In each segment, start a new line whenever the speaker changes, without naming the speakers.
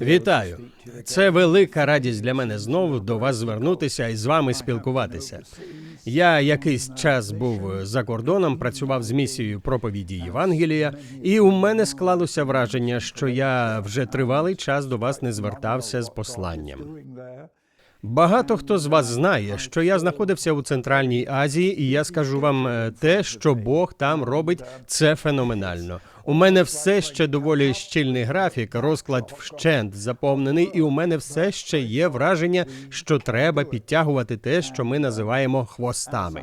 Вітаю! Це велика радість для мене знову до вас звернутися і з вами спілкуватися. Я якийсь час був за кордоном, працював з місією проповіді Євангелія, і у мене склалося враження, що я вже тривалий час до вас не звертався з посланням. Багато хто з вас знає, що я знаходився у Центральній Азії, і я скажу вам е, те, що Бог там робить, це феноменально. У мене все ще доволі щільний графік, розклад вщент заповнений, і у мене все ще є враження, що треба підтягувати те, що ми називаємо хвостами.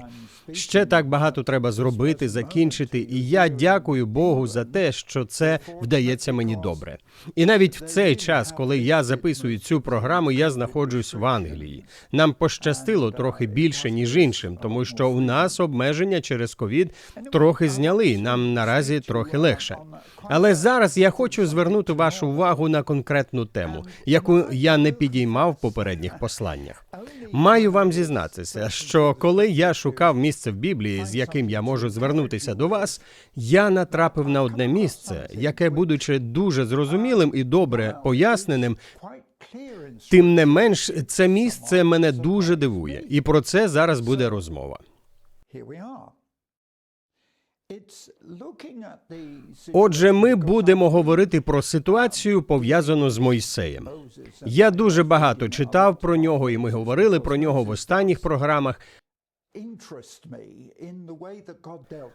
Ще так багато треба зробити, закінчити, і я дякую Богу за те, що це вдається мені добре. І навіть в цей час, коли я записую цю програму, я знаходжусь в Англії. Нам пощастило трохи більше ніж іншим, тому що у нас обмеження через ковід трохи зняли. Нам наразі трохи легше. Але зараз я хочу звернути вашу увагу на конкретну тему, яку я не підіймав в попередніх посланнях. Маю вам зізнатися, що коли я шукав місце в Біблії, з яким я можу звернутися до вас, я натрапив на одне місце, яке, будучи дуже зрозумілим і добре поясненим, тим не менш, це місце мене дуже дивує, і про це зараз буде розмова. Отже, ми будемо говорити про ситуацію пов'язану з Мойсеєм. Я дуже багато читав про нього, і ми говорили про нього в останніх програмах.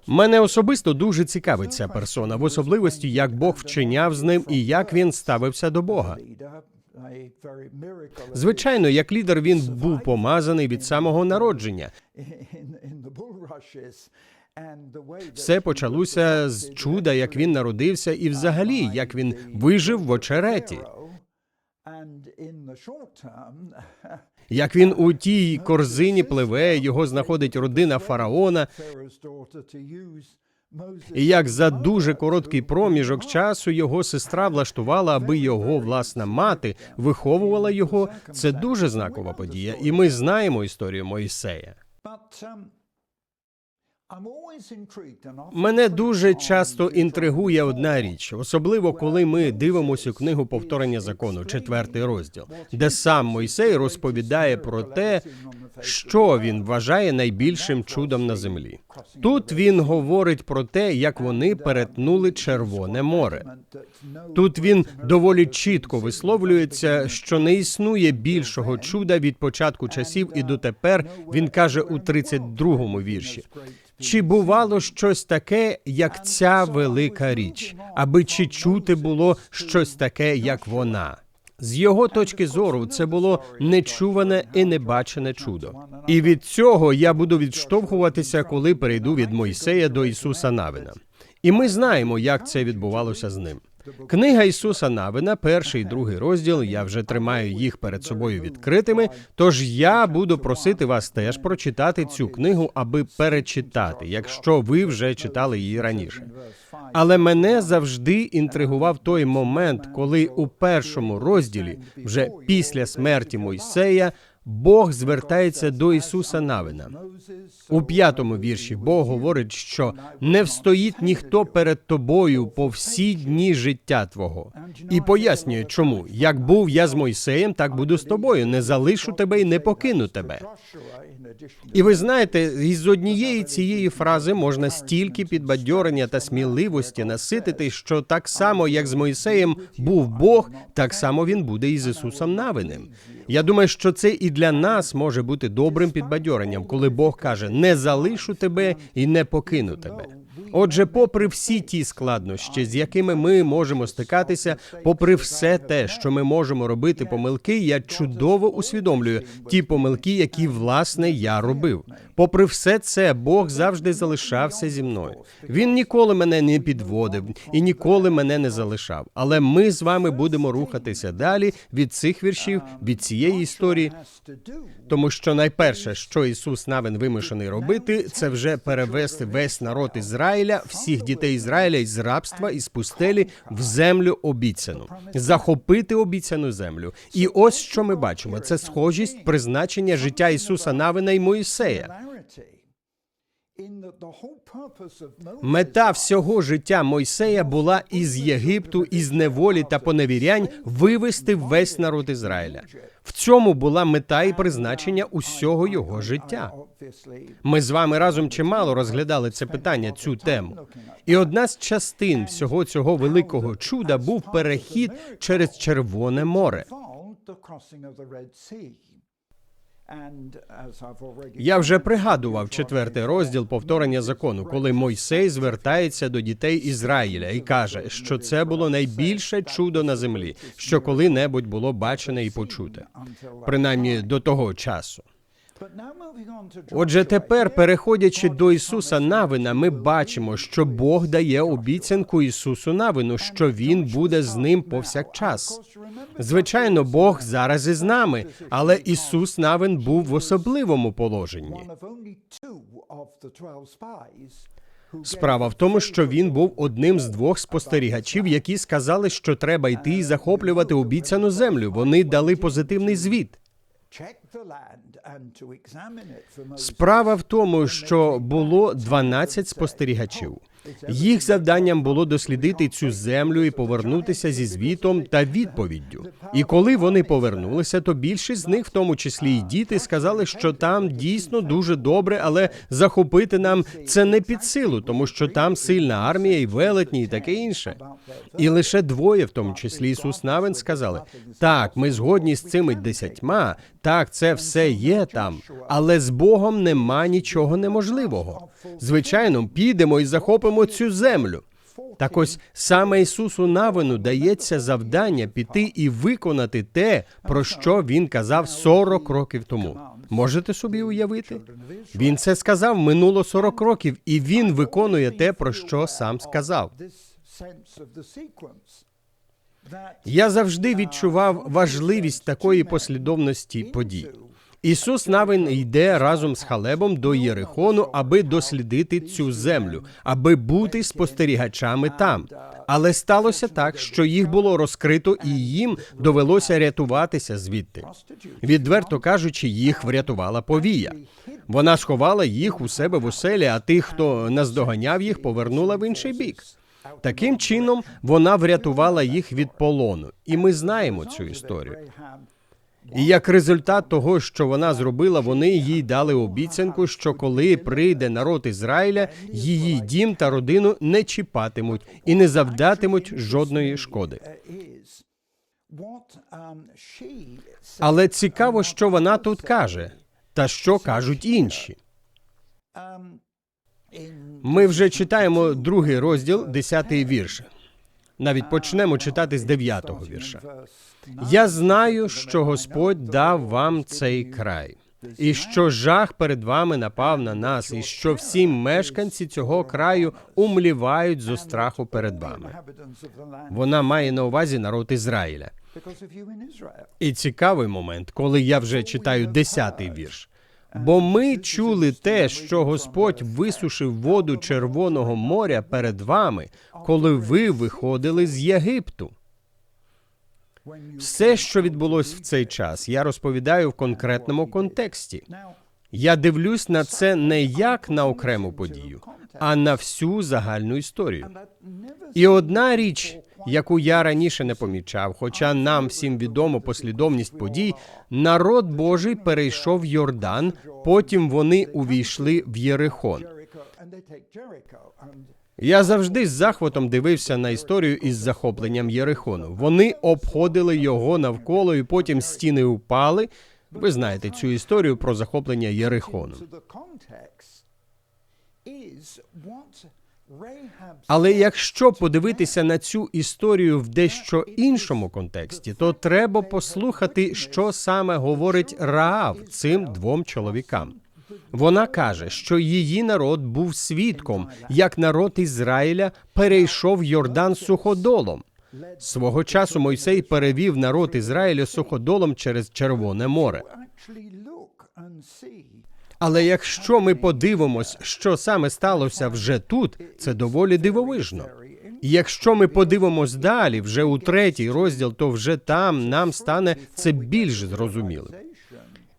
Мене особисто дуже цікавить ця персона, в особливості, як Бог вчиняв з ним і як він ставився до Бога. Звичайно, як лідер він був помазаний від самого народження. Все почалося з чуда, як він народився, і взагалі як він вижив в очереті. Як він у тій корзині пливе, його знаходить родина фараона, і як за дуже короткий проміжок часу його сестра влаштувала, аби його власна мати виховувала його. Це дуже знакова подія, і ми знаємо історію Моїсея. Мене дуже часто інтригує одна річ, особливо коли ми дивимося книгу повторення закону, четвертий розділ, де сам Мойсей розповідає про те, що він вважає найбільшим чудом на землі. Тут він говорить про те, як вони перетнули Червоне море. Тут він доволі чітко висловлюється, що не існує більшого чуда від початку часів і дотепер. Він каже у 32-му вірші. Чи бувало щось таке, як ця велика річ, аби чи чути було щось таке, як вона? З його точки зору, це було нечуване і небачене чудо. І від цього я буду відштовхуватися, коли перейду від Мойсея до Ісуса Навина. І ми знаємо, як це відбувалося з ним. Книга Ісуса Навина, перший і другий розділ. Я вже тримаю їх перед собою відкритими. Тож я буду просити вас теж прочитати цю книгу, аби перечитати, якщо ви вже читали її раніше. Але мене завжди інтригував той момент, коли у першому розділі, вже після смерті Мойсея, Бог звертається до Ісуса Навина. У п'ятому вірші Бог говорить, що не встоїть ніхто перед тобою по всі дні життя твого, і пояснює, чому як був я з Мойсеєм, так буду з тобою. Не залишу тебе і не покину тебе. І ви знаєте, із однієї цієї фрази можна стільки підбадьорення та сміливості наситити, що так само, як з Мойсеєм був Бог, так само він буде і з Ісусом Навиним. Я думаю, що це і для нас може бути добрим підбадьоренням, коли Бог каже: не залишу тебе і не покину тебе. Отже, попри всі ті складнощі, з якими ми можемо стикатися, попри все те, що ми можемо робити помилки, я чудово усвідомлюю ті помилки, які власне я робив. Попри все це, Бог завжди залишався зі мною. Він ніколи мене не підводив і ніколи мене не залишав. Але ми з вами будемо рухатися далі від цих віршів, від цієї історії. Тому що найперше, що Ісус Навин вимушений робити, це вже перевести весь народ Ізраїля, всіх дітей Ізраїля із рабства із пустелі в землю обіцяну, захопити обіцяну землю. І ось що ми бачимо: це схожість призначення життя Ісуса Навина і Моїсея. Мета всього життя Мойсея була із Єгипту, із неволі та поневірянь вивести весь народ Ізраїля. В цьому була мета і призначення усього його життя. Ми з вами разом чимало розглядали це питання, цю тему. І одна з частин всього цього великого чуда був перехід через Червоне море. Я вже пригадував четвертий розділ повторення закону, коли Мойсей звертається до дітей Ізраїля і каже, що це було найбільше чудо на землі, що коли-небудь було бачене і почуте, принаймні до того часу. Отже, тепер, переходячи до Ісуса Навина, ми бачимо, що Бог дає обіцянку Ісусу Навину, що Він буде з ним повсякчас. Звичайно, Бог зараз із нами, але Ісус Навин був в особливому положенні. Справа в тому, що він був одним з двох спостерігачів, які сказали, що треба йти і захоплювати обіцяну землю. Вони дали позитивний звіт. Справа в тому, що було 12 спостерігачів. Їх завданням було дослідити цю землю і повернутися зі звітом та відповіддю. І коли вони повернулися, то більшість з них, в тому числі і діти, сказали, що там дійсно дуже добре, але захопити нам це не під силу, тому що там сильна армія і велетні, і таке інше. І лише двоє, в тому числі Ісус Навин, сказали: так, ми згодні з цими десятьма, так, це все є там, але з Богом нема нічого неможливого. Звичайно, підемо і захопимо цю землю. Так ось саме Ісусу Навину дається завдання піти і виконати те, про що він казав 40 років тому. Можете собі уявити? Він це сказав минуло 40 років, і він виконує те, про що сам сказав. Я завжди відчував важливість такої послідовності подій. Ісус Навин йде разом з Халебом до Єрихону, аби дослідити цю землю, аби бути спостерігачами там. Але сталося так, що їх було розкрито, і їм довелося рятуватися звідти. Відверто кажучи, їх врятувала повія. Вона сховала їх у себе в оселі, а тих, хто наздоганяв їх, повернула в інший бік. Таким чином вона врятувала їх від полону, і ми знаємо цю історію. І як результат того, що вона зробила, вони їй дали обіцянку, що коли прийде народ Ізраїля, її дім та родину не чіпатимуть і не завдатимуть жодної шкоди. Але цікаво, що вона тут каже, та що кажуть інші. Ми вже читаємо другий розділ, десятий вірш. Навіть почнемо читати з дев'ятого вірша. Я знаю, що Господь дав вам цей край, і що жах перед вами напав на нас, і що всі мешканці цього краю умлівають зо страху перед вами. Вона має на увазі народ Ізраїля. І цікавий момент, коли я вже читаю десятий вірш. Бо ми чули те, що Господь висушив воду Червоного моря перед вами, коли ви виходили з Єгипту. Все, що відбулось в цей час, я розповідаю в конкретному контексті. Я дивлюсь на це не як на окрему подію, а на всю загальну історію. І одна річ, яку я раніше не помічав, хоча нам всім відомо послідовність подій, народ Божий перейшов Йордан, потім вони увійшли в Єрихон. Я завжди з захватом дивився на історію із захопленням Єрихону. Вони обходили його навколо, і потім стіни упали. Ви знаєте цю історію про захоплення Єрихону. Але якщо подивитися на цю історію в дещо іншому контексті, то треба послухати, що саме говорить Раав цим двом чоловікам. Вона каже, що її народ був свідком, як народ Ізраїля перейшов Йордан суходолом. Свого часу Мойсей перевів народ Ізраїля суходолом через Червоне море. Але якщо ми подивимось, що саме сталося вже тут, це доволі дивовижно. Якщо ми подивимось далі, вже у третій розділ, то вже там нам стане це більш зрозумілим.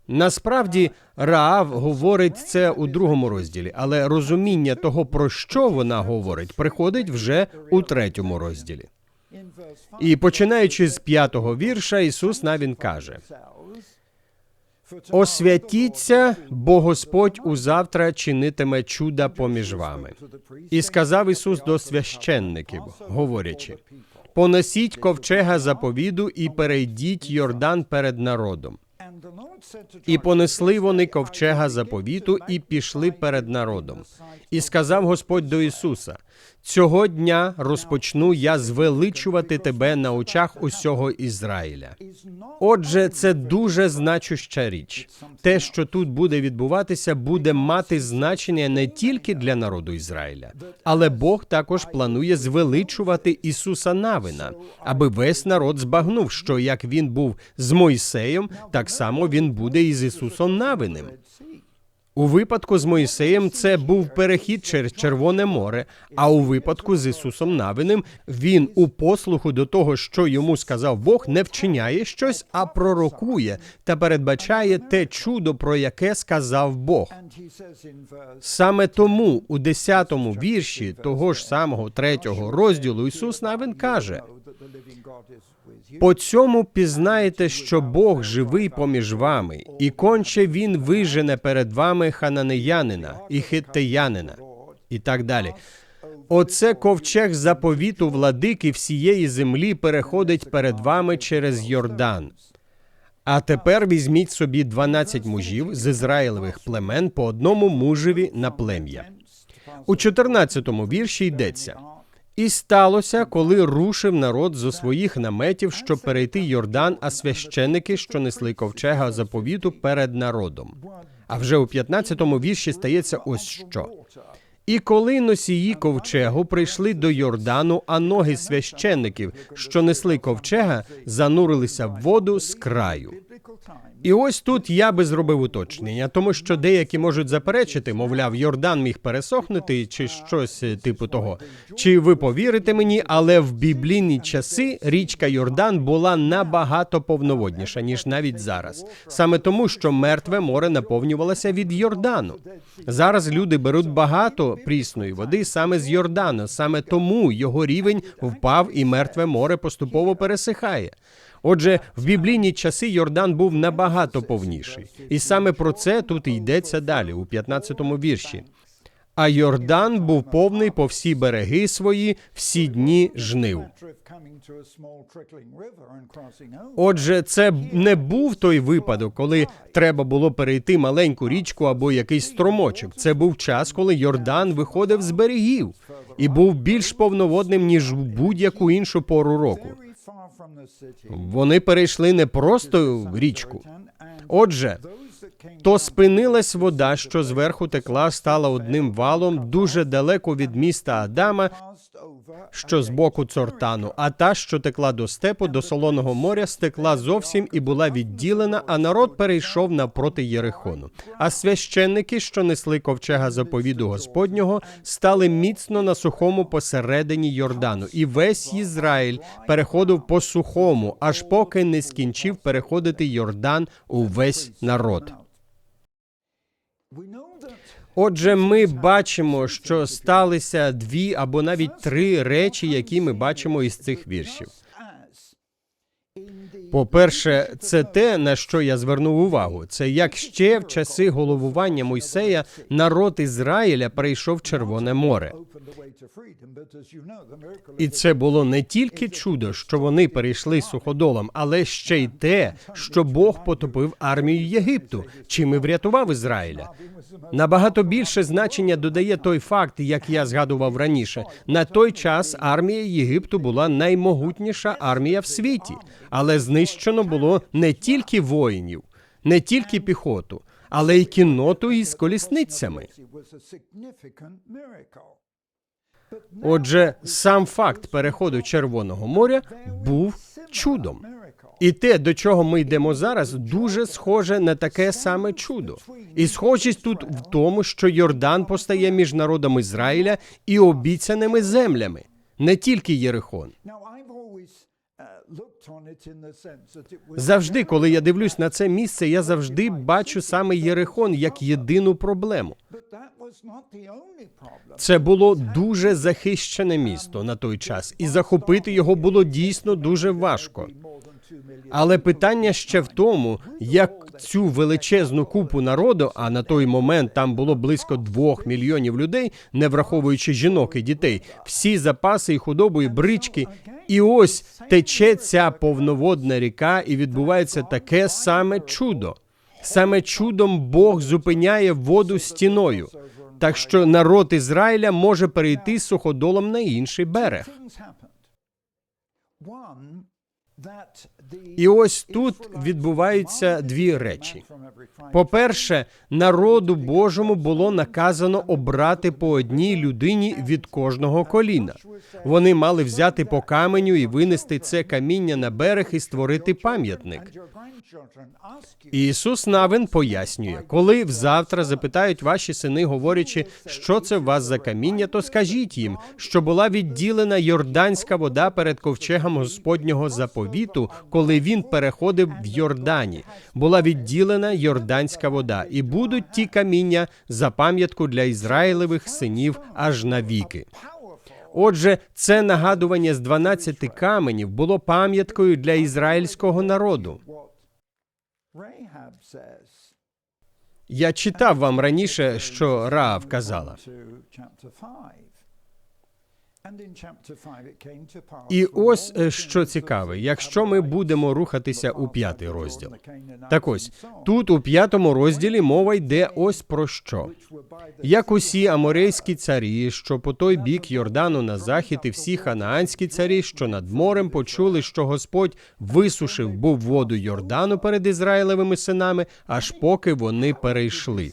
Насправді Раав говорить це у другому розділі, але розуміння того, про що вона говорить, приходить вже у третьому розділі. І починаючи з п'ятого вірша, Ісус навін каже: Освятіться, бо Господь узавтра чинитиме чуда поміж вами. І сказав Ісус до священників, говорячи: понесіть ковчега заповіду і перейдіть Йордан перед народом. І понесли вони ковчега заповіту і пішли перед народом. І сказав Господь до Ісуса: Цього дня розпочну я звеличувати тебе на очах усього Ізраїля. Отже, це дуже значуща річ. Те, що тут буде відбуватися, буде мати значення не тільки для народу Ізраїля, але Бог також планує звеличувати Ісуса Навина, аби весь народ збагнув, що як він був з Мойсеєм, так само він буде і з Ісусом Навиним. У випадку з Моїсеєм це був перехід через Червоне море. А у випадку з Ісусом Навиним він у послуху до того, що йому сказав Бог, не вчиняє щось, а пророкує та передбачає те чудо, про яке сказав Бог. Саме тому у 10-му вірші того ж самого третього розділу Ісус Навин каже: по цьому пізнаєте, що Бог живий поміж вами, і конче він вижене перед вами хананеянина і хиттеянина, і так далі. Оце ковчег заповіту владики всієї землі переходить перед вами через Йордан. А тепер візьміть собі 12 мужів з Ізраїлевих племен по одному мужеві на плем'я. У 14-му вірші йдеться. І сталося, коли рушив народ зо своїх наметів, щоб перейти Йордан, а священники, що несли ковчега заповіту перед народом. А вже у 15-му вірші стається ось що. І коли носії ковчегу прийшли до Йордану, а ноги священників, що несли ковчега, занурилися в воду з краю. І ось тут я би зробив уточнення, тому що деякі можуть заперечити, мовляв, Йордан міг пересохнути чи щось е, типу того. Чи ви повірите мені, але в біблійні часи річка Йордан була набагато повноводніша ніж навіть зараз, саме тому, що мертве море наповнювалося від Йордану. Зараз люди беруть багато прісної води саме з Йордану, саме тому його рівень впав і мертве море поступово пересихає. Отже, в біблійні часи Йордан був набагато повніший, і саме про це тут і йдеться далі, у 15-му вірші. А Йордан був повний по всі береги свої всі дні жнив. Отже, це не був той випадок, коли треба було перейти маленьку річку або якийсь струмочок. Це був час, коли Йордан виходив з берегів і був більш повноводним ніж в будь-яку іншу пору року. Вони перейшли не просто річку. Отже, то спинилась вода, що зверху текла, стала одним валом дуже далеко від міста Адама, що з боку цортану, а та, що текла до степу, до солоного моря, стекла зовсім і була відділена, а народ перейшов навпроти Єрихону. А священники, що несли ковчега заповіду Господнього, стали міцно на сухому посередині Йордану, і весь Ізраїль переходив по сухому, аж поки не скінчив переходити Йордан увесь народ. Отже, ми бачимо, що сталися дві або навіть три речі, які ми бачимо із цих віршів. По-перше, це те, на що я звернув увагу. Це як ще в часи головування Мойсея народ Ізраїля прийшов Червоне море. І це було не тільки чудо, що вони перейшли суходолом, але ще й те, що Бог потопив армію Єгипту, чим і врятував Ізраїля. Набагато більше значення додає той факт, як я згадував раніше. На той час армія Єгипту була наймогутніша армія в світі, але знищено було не тільки воїнів, не тільки піхоту, але й кінноту із колісницями. Отже, сам факт переходу Червоного моря був чудом. І те, до чого ми йдемо зараз, дуже схоже на таке саме чудо. І схожість тут в тому, що Йордан постає між народом Ізраїля і обіцяними землями, не тільки Єрихон. Завжди, коли я дивлюсь на це місце, я завжди бачу саме Єрихон як єдину проблему. Це було дуже захищене місто на той час, і захопити його було дійсно дуже важко. Але питання ще в тому, як цю величезну купу народу, а на той момент там було близько двох мільйонів людей, не враховуючи жінок і дітей, всі запаси і худобу, і брички. І ось тече ця повноводна ріка, і відбувається таке саме чудо. Саме чудом Бог зупиняє воду стіною, так що народ Ізраїля може перейти суходолом на інший берег. І ось тут відбуваються дві речі. По-перше, народу Божому було наказано обрати по одній людині від кожного коліна. Вони мали взяти по каменю і винести це каміння на берег і створити пам'ятник. Ісус Навин пояснює, коли взавтра запитають ваші сини, говорячи, що це в вас за каміння, то скажіть їм, що була відділена йорданська вода перед ковчегом Господнього заповіту, коли він переходив в Йордані. Була відділена йорданська вода, і будуть ті каміння за пам'ятку для Ізраїлевих синів аж навіки. Отже, це нагадування з 12 каменів було пам'яткою для ізраїльського народу. Я читав вам раніше, що Раав казала. І ось е, що цікаве, якщо ми будемо рухатися у п'ятий розділ. Так ось тут у п'ятому розділі мова йде ось про що. Як усі аморейські царі, що по той бік Йордану на захід, і всі ханаанські царі, що над морем почули, що Господь висушив був воду Йордану перед Ізраїлевими синами, аж поки вони перейшли.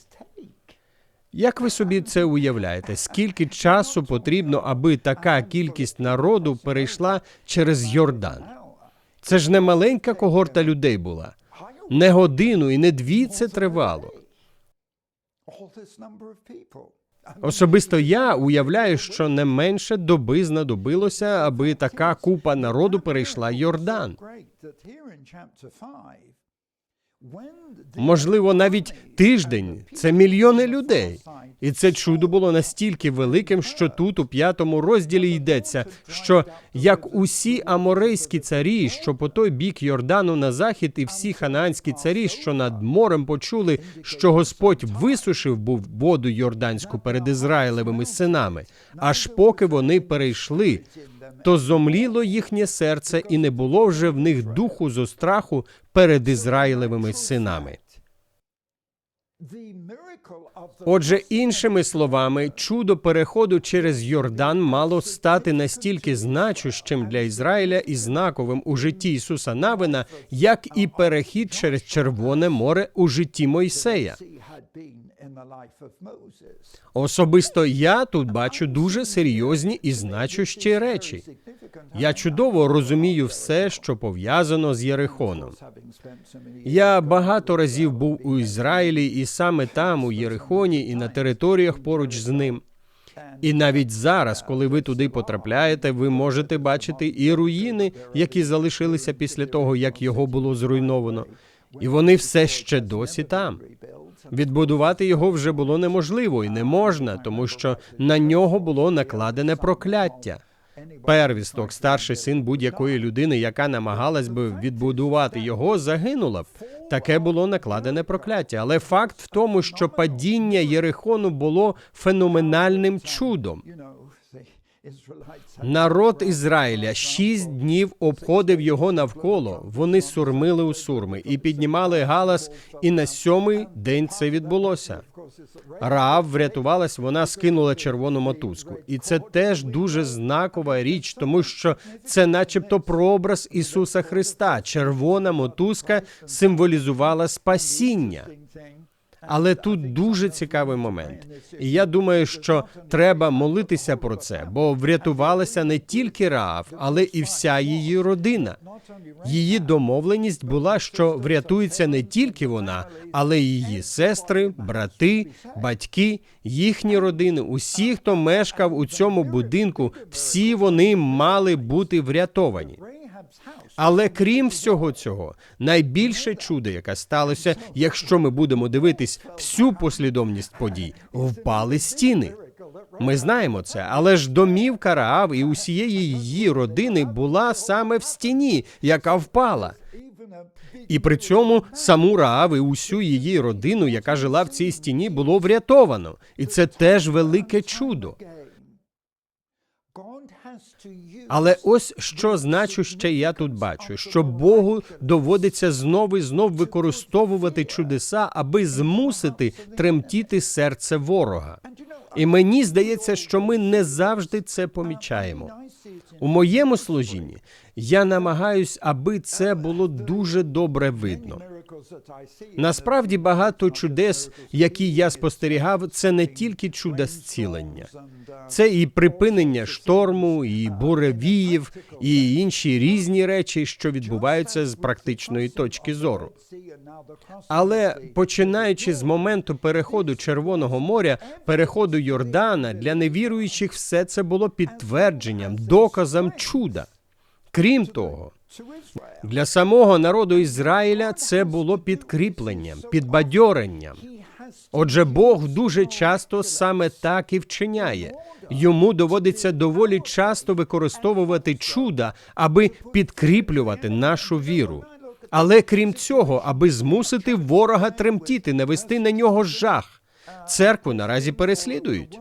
Як ви собі це уявляєте? Скільки часу потрібно, аби така кількість народу перейшла через Йордан? Це ж не маленька когорта людей була. Не годину і не дві це тривало. Особисто я уявляю, що не менше доби знадобилося, аби така купа народу перейшла Йордан. Можливо, навіть тиждень це мільйони людей. І це чудо було настільки великим, що тут у п'ятому розділі йдеться, що як усі аморейські царі, що по той бік Йордану на захід, і всі ханаанські царі, що над морем почули, що Господь висушив був воду йорданську перед Ізраїлевими синами, аж поки вони перейшли, то зомліло їхнє серце, і не було вже в них духу зо страху перед Ізраїлевими синами. Отже, іншими словами, чудо переходу через Йордан мало стати настільки значущим для Ізраїля і знаковим у житті Ісуса Навина, як і перехід через Червоне море у житті Мойсея. Особисто я тут бачу дуже серйозні і значущі речі. Я чудово розумію все, що пов'язано з Єрихоном. Я багато разів був у Ізраїлі, і саме там, у Єрихоні, і на територіях поруч з ним. І навіть зараз, коли ви туди потрапляєте, ви можете бачити і руїни, які залишилися після того, як його було зруйновано, і вони все ще досі там. Відбудувати його вже було неможливо і не можна, тому що на нього було накладене прокляття. Первісток, старший син будь-якої людини, яка намагалась би відбудувати його, загинула б. Таке було накладене прокляття. Але факт в тому, що падіння Єрихону було феноменальним чудом. Народ Ізраїля шість днів обходив його навколо. Вони сурмили у сурми і піднімали галас. І на сьомий день це відбулося. Раав врятувалась, вона скинула червону мотузку, і це теж дуже знакова річ, тому що це, начебто, прообраз Ісуса Христа. Червона мотузка символізувала спасіння. Але тут дуже цікавий момент, і я думаю, що треба молитися про це, бо врятувалася не тільки Раав, але і вся її родина. Її домовленість була, що врятується не тільки вона, але й її сестри, брати, батьки, їхні родини, усі, хто мешкав у цьому будинку, всі вони мали бути врятовані. Але крім всього цього, найбільше чудо, яке сталося, якщо ми будемо дивитись всю послідовність подій, впали стіни. Ми знаємо це, але ж домівка Раав і усієї її родини була саме в стіні, яка впала. І при цьому саму Раав і усю її родину, яка жила в цій стіні, було врятовано. І це теж велике чудо. Але ось що значу ще я тут бачу: що Богу доводиться знов і знов використовувати чудеса, аби змусити тремтіти серце ворога. І мені здається, що ми не завжди це помічаємо. У моєму служінні я намагаюсь, аби це було дуже добре видно. Насправді багато чудес, які я спостерігав, це не тільки чуда зцілення, це і припинення шторму, і буревіїв, і інші різні речі, що відбуваються з практичної точки зору. Але починаючи з моменту переходу Червоного моря, переходу Йордана, для невіруючих все це було підтвердженням, доказом чуда. Крім того, для самого народу Ізраїля це було підкріпленням, підбадьоренням. Отже, Бог дуже часто саме так і вчиняє. Йому доводиться доволі часто використовувати чуда, аби підкріплювати нашу віру. Але крім цього, аби змусити ворога тремтіти, навести на нього жах. Церкву наразі переслідують.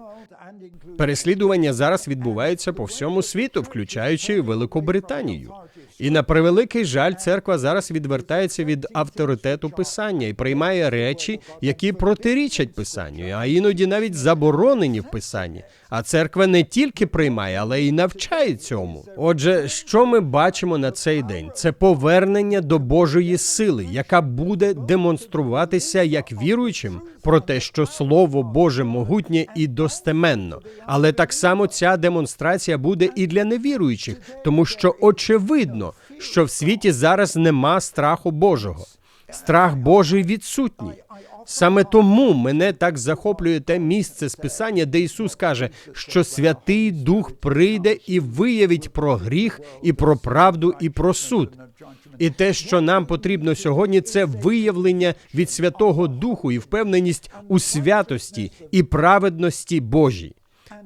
Переслідування зараз відбуваються по всьому світу, включаючи Великобританію. І на превеликий жаль, церква зараз відвертається від авторитету писання і приймає речі, які протирічать писанню, а іноді навіть заборонені в писанні. А церква не тільки приймає, але й навчає цьому. Отже, що ми бачимо на цей день? Це повернення до Божої сили, яка буде демонструватися як віруючим про те, що Слово Боже могутнє і достеменно. Але так само ця демонстрація буде і для невіруючих, тому що очевидно, що в світі зараз нема страху Божого. Страх Божий відсутній. Саме тому мене так захоплює те місце з Писання, де Ісус каже, що Святий Дух прийде і виявить про гріх, і про правду, і про суд. І те, що нам потрібно сьогодні, це виявлення від Святого Духу і впевненість у святості і праведності Божій.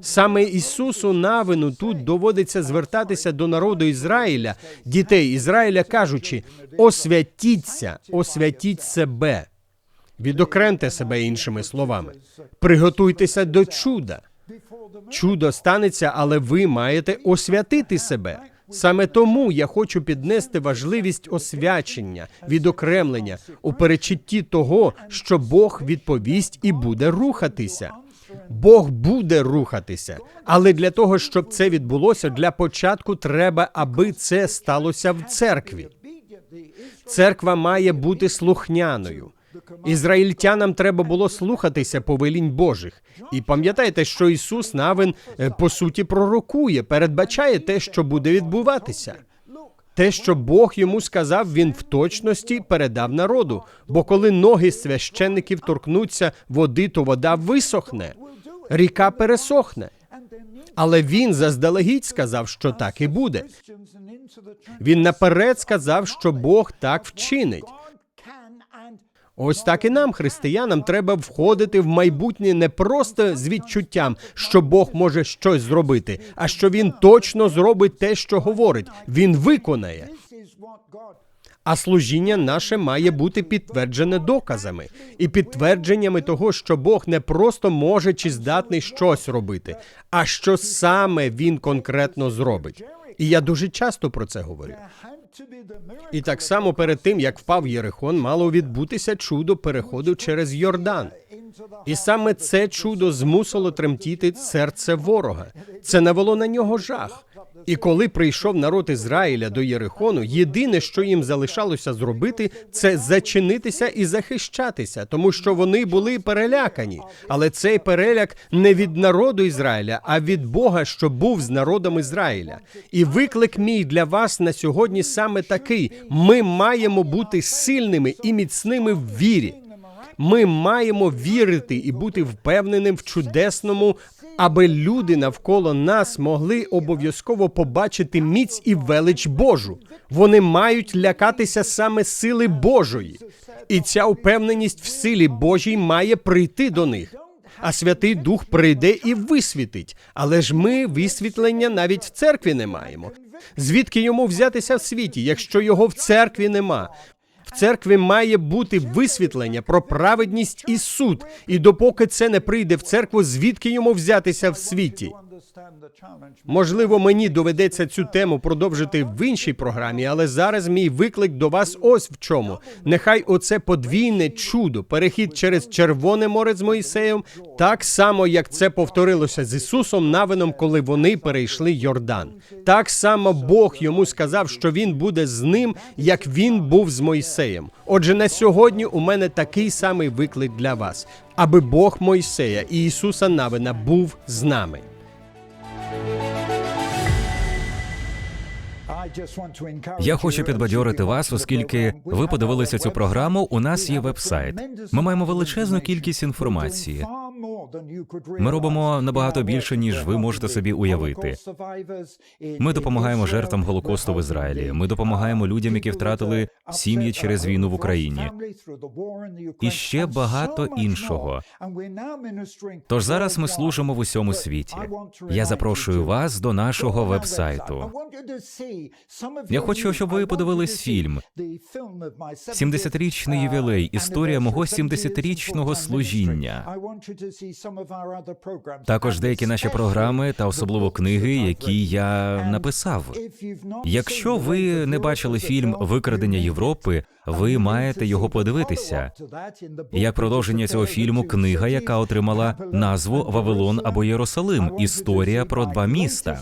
Саме Ісусу Навину тут доводиться звертатися до народу Ізраїля, дітей Ізраїля, кажучи: освятіться, освятіть себе. Відокремте себе іншими словами. Приготуйтеся до чуда. Чудо станеться, але ви маєте освятити себе. Саме тому я хочу піднести важливість освячення, відокремлення у перечутті того, що Бог відповість і буде рухатися. Бог буде рухатися, але для того, щоб це відбулося, для початку треба, аби це сталося в церкві. Церква має бути слухняною. Ізраїльтянам треба було слухатися повелінь Божих. І пам'ятайте, що Ісус Навин е, по суті пророкує, передбачає те, що буде відбуватися. Те, що Бог йому сказав, він в точності передав народу. Бо коли ноги священників торкнуться води, то вода висохне, ріка пересохне. Але він заздалегідь сказав, що так і буде. Він наперед сказав, що Бог так вчинить. Ось так і нам, християнам, треба входити в майбутнє не просто з відчуттям, що Бог може щось зробити, а що він точно зробить те, що говорить. Він виконає. А служіння наше має бути підтверджене доказами і підтвердженнями того, що Бог не просто може чи здатний щось робити, а що саме він конкретно зробить. І я дуже часто про це говорю. І так само перед тим, як впав Єрихон, мало відбутися чудо переходу через Йордан. І саме це чудо змусило тремтіти серце ворога. Це навело на нього жах. І коли прийшов народ Ізраїля до Єрихону, єдине, що їм залишалося зробити, це зачинитися і захищатися, тому що вони були перелякані. Але цей переляк не від народу Ізраїля, а від Бога, що був з народом Ізраїля. І виклик мій для вас на сьогодні саме такий: ми маємо бути сильними і міцними в вірі. Ми маємо вірити і бути впевненим в чудесному аби люди навколо нас могли обов'язково побачити міць і велич Божу. Вони мають лякатися саме сили Божої, і ця впевненість в силі Божій має прийти до них. А Святий Дух прийде і висвітить. Але ж ми висвітлення навіть в церкві не маємо. Звідки йому взятися в світі, якщо його в церкві нема? Церкві має бути висвітлення про праведність і суд. І допоки це не прийде в церкву, звідки йому взятися в світі? Можливо, мені доведеться цю тему продовжити в іншій програмі, але зараз мій виклик до вас ось в чому. Нехай оце подвійне чудо, перехід через Червоне море з Моїсеєм, так само як це повторилося з Ісусом Навином, коли вони перейшли Йордан. Так само Бог йому сказав, що він буде з ним, як він був з Мойсеєм. Отже, на сьогодні у мене такий самий виклик для вас, аби Бог Мойсея і Ісуса Навина був з нами.
Я хочу підбадьорити вас, оскільки ви подивилися цю програму. У нас є веб-сайт. Ми маємо величезну кількість інформації. Ми робимо набагато більше, ніж ви можете собі уявити. Ми допомагаємо жертвам голокосту в Ізраїлі. Ми допомагаємо людям, які втратили сім'ї через війну в Україні. І ще багато іншого. Тож зараз ми служимо в усьому світі. Я запрошую вас до нашого веб-сайту.
Я хочу, щоб ви подивились фільм.
70-річний ювілей. Історія мого 70-річного служіння. Також деякі наші програми та особливо книги, які я написав. Якщо ви не бачили фільм Викрадення Європи, ви маєте його подивитися. Як продовження цього фільму, книга, яка отримала назву Вавилон або Єрусалим. Історія про два міста.